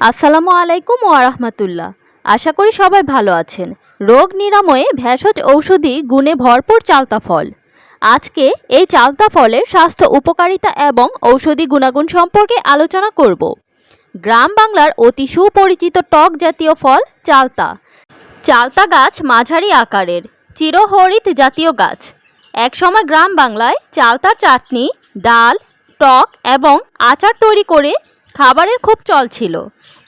আসসালামু আলাইকুম ও রাহমাতুল্লাহ। আশা করি সবাই ভালো আছেন। রোগ নিরাময়ে ভেষজ ঔষধি গুণে ভরপুর চালতা ফল। আজকে এই চালতা ফলের স্বাস্থ্য উপকারিতা এবং ঔষধি গুণাগুণ সম্পর্কে আলোচনা করব। গ্রাম বাংলার অতি সুপরিচিত টক জাতীয় ফল চালতা। চালতা গাছ মাঝারি আকারের চিরহরিত জাতীয় গাছ। একসময় গ্রাম বাংলায় চালতার চাটনি, ডাল, টক এবং আচার তৈরি করে খাবারের খুব চল ছিল।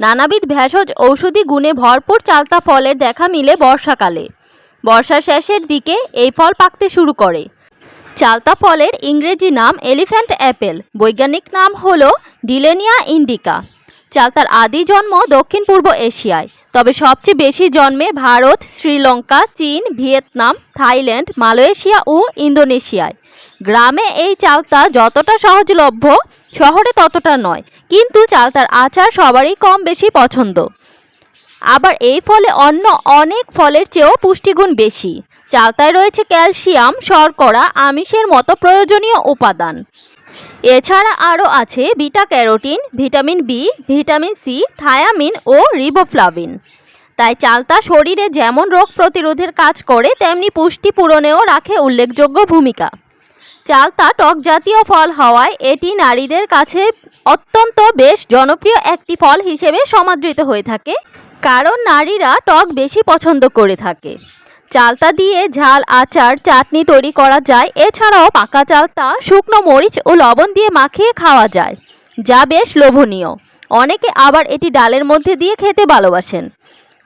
নানাবিধ ভেষজ ঔষধি গুণে ভরপুর চালতা ফলের দেখা মিলে বর্ষাকালে। বর্ষার শেষের দিকে এই ফল পাকতে শুরু করে। চালতা ফলের ইংরেজি নাম এলিফ্যান্ট অ্যাপেল, বৈজ্ঞানিক নাম হল ডিলেনিয়া ইন্ডিকা। চালতার আদি জন্ম দক্ষিণ পূর্ব এশিয়ায়। তবে সবচেয়ে বেশি জন্মে ভারত, শ্রীলঙ্কা, চীন, ভিয়েতনাম, থাইল্যান্ড, মালয়েশিয়া ও ইন্দোনেশিয়ায়। গ্রামে এই চালতা যতটা সহজলভ্য, শহরে ততটা নয়, কিন্তু চালতার আচার সবারই কম বেশি পছন্দ। আবার এই ফলে অন্য অনেক ফলের চেয়েও পুষ্টিগুণ বেশি। চালতায় রয়েছে ক্যালসিয়াম, শর্করা, আমিষের মতো প্রয়োজনীয় উপাদান। এছাড়া আরও আছে beta carotene vitamin B, vitamin C, thiamine ও রিবোফ্লাভিন। তাই চালতা শরীরে যেমন রোগ প্রতিরোধের কাজ করে, তেমনি পুষ্টি পূরণেও রাখে উল্লেখযোগ্য ভূমিকা। চালতা টক জাতীয় ফল হওয়ায় এটি নারীদের কাছে অত্যন্ত বেশ জনপ্রিয় একটি ফল হিসেবে সমাদৃত হয়ে থাকে, কারণ নারীরা টক বেশি পছন্দ করে থাকে। চালতা দিয়ে ঝাল, আচার, চাটনি তৈরি করা যায়। এছাড়াও পাকা চালতা, শুকনো মরিচ ও লবণ দিয়ে মাখিয়ে খাওয়া যায়, যা বেশ লোভনীয়। অনেকে আবার এটি ডালের মধ্যে দিয়ে খেতে ভালোবাসেন।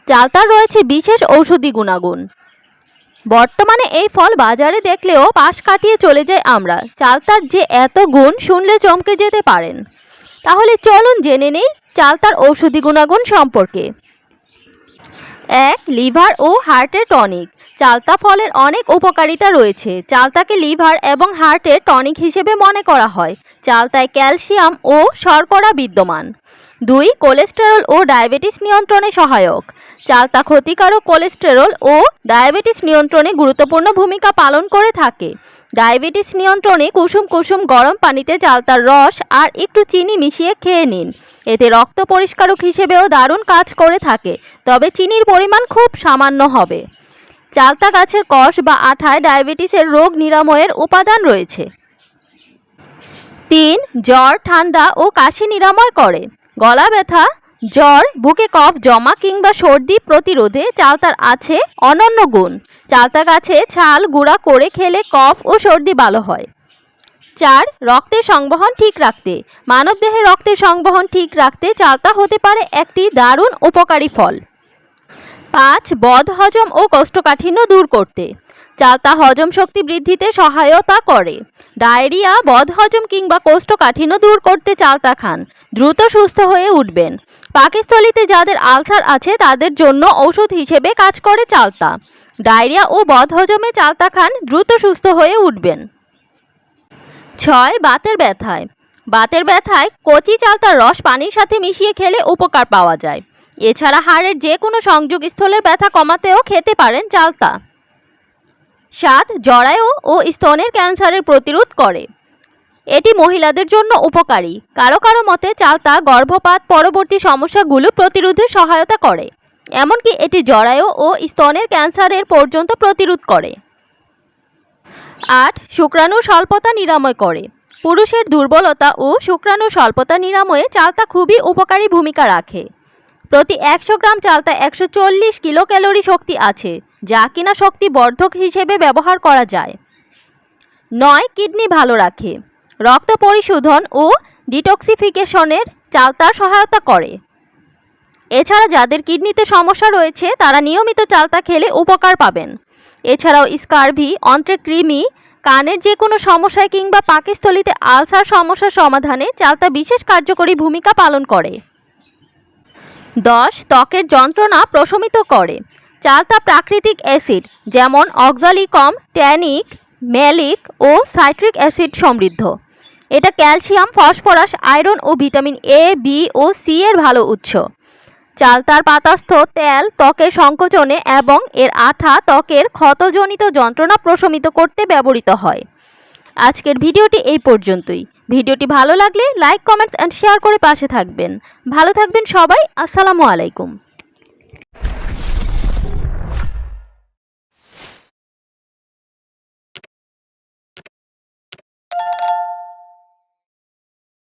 চালতার রয়েছে বিশেষ ঔষধি গুণাগুণ। বর্তমানে এই ফল বাজারে দেখলেও পাশ কাটিয়ে চলে যাই আমরা। চালতার যে এত গুণ শুনলে চমকে যেতে পারেন। তাহলে চলুন জেনে নেই চালতার ঔষধি গুণাগুণ সম্পর্কে। এক, লিভার ও হার্টের টনিক। চালতা ফলের অনেক উপকারিতা রয়েছে। চালতাকে লিভার এবং হার্টের টনিক হিসেবে মনে করা হয়। চালতায় ক্যালসিয়াম ও শর্করা বিদ্যমান। দুই, কোলেস্টেরল ও ডায়াবেটিস নিয়ন্ত্রণে সহায়ক। চালতা ক্ষতিকারক কোলেস্টেরল ও ডায়াবেটিস নিয়ন্ত্রণে গুরুত্বপূর্ণ ভূমিকা পালন করে থাকে। ডায়াবেটিস নিয়ন্ত্রণে কুসুম কুসুম গরম পানিতে চালতার রস আর একটু চিনি মিশিয়ে খেয়ে নিন। এতে রক্ত পরিষ্কারক হিসেবেও দারুণ কাজ করে থাকে, তবে চিনির পরিমাণ খুব সামান্য হবে। চালতা গাছের কষ বা আঠায় ডায়াবেটিসের রোগ নিরাময়ের উপাদান রয়েছে। তিন, জ্বর, ঠান্ডা ও কাশি নিরাময় করে। গলা ব্যথা, জ্বর, বুকে কফ জমা কিংবা সর্দি প্রতিরোধে চালতার আছে অনন্য গুণ। চালতা গাছে ছাল গুঁড়া করে খেলে কফ ও সর্দি ভালো হয়। চার, রক্তের সংবহন ঠিক রাখতে। মানবদেহে রক্তের সংবহন ঠিক রাখতে চালতা হতে পারে একটি দারুণ উপকারী ফল। পাঁচ বদ হজম ও কোষ্ঠকাঠিন্য দূর করতে। চালতা হজম শক্তি বৃদ্ধিতে সহায়তা করে। ডায়রিয়া বদ হজম কিংবা কোষ্ঠকাঠিন্য দূর করতে চালতা খান। দ্রুত সুস্থ হয়ে উঠবেন। পাকস্থলিতে যাদের আলসার আছে, তাদের জন্য ঔষধ হিসেবে কাজ করে চালতা ডায়রিয়া ও বদ হজমে চালতা খান, দ্রুত সুস্থ হয়ে উঠবেন। ছয়, বাতের ব্যথায়। বাতের ব্যথায় কচি চালতার রস পানির সাথে মিশিয়ে খেলে উপকার পাওয়া যায়। এছাড়া হাড়ের যে কোনো সংযোগস্থলের ব্যথা কমাতেও খেতে পারেন চালতা সাত জরায়ু ও স্তনের ক্যান্সারের প্রতিরোধ করে। এটি মহিলাদের জন্য উপকারী। কারও কারও মতে চালতা গর্ভপাত পরবর্তী সমস্যাগুলো প্রতিরোধে সহায়তা করে। এমনকি এটি জরায়ু ও স্তনের ক্যান্সারের পর্যন্ত প্রতিরোধ করে। আট, শুক্রাণু স্বল্পতা নিরাময় করে। পুরুষের দুর্বলতা ও শুক্রাণু স্বল্পতা নিরাময়ে চালতা খুবই উপকারী ভূমিকা রাখে। প্রতি একশো গ্রাম চালতা একশো চল্লিশ কিলো ক্যালোরি শক্তি আছে, যা কিনা শক্তি বর্ধক হিসেবে ব্যবহার করা যায়। নয়, কিডনি ভালো রাখে। রক্ত পরিশোধন ও ডিটক্সিফিকেশনের চালতা সহায়তা করে। এছাড়া যাদের কিডনিতে সমস্যা রয়েছে, তারা নিয়মিত চালতা খেলে উপকার পাবেন। এছাড়াও স্কারভি অন্ত্রে কৃমি কানের যে কোনো সমস্যায় কিংবা পাকস্থলিতে আলসার সমস্যার সমাধানে চালতা বিশেষ কার্যকরী ভূমিকা পালন করে। দশ, ত্বকের যন্ত্রণা প্রশমিত করে। চালতা প্রাকৃতিক অ্যাসিড, যেমন অক্সালিকম, ট্যানিক, ম্যালিক ও সাইট্রিক অ্যাসিড সমৃদ্ধ। এটা ক্যালসিয়াম, ফসফরাস, আয়রন ও ভিটামিন এ বি ও সি এর ভালো উৎস। চালতার পাতাস্থ তেল ত্বকের সংকোচনে এবং এর আঠা ত্বকের ক্ষতজনিত যন্ত্রণা প্রশমিত করতে ব্যবহৃত হয়। আজকের ভিডিওটি এই পর্যন্তই। ভিডিওটি ভালো লাগলে লাইক, কমেন্টস অ্যান্ড শেয়ার করে পাশে থাকবেন। ভালো থাকবেন সবাই। আসসালামু আলাইকুম।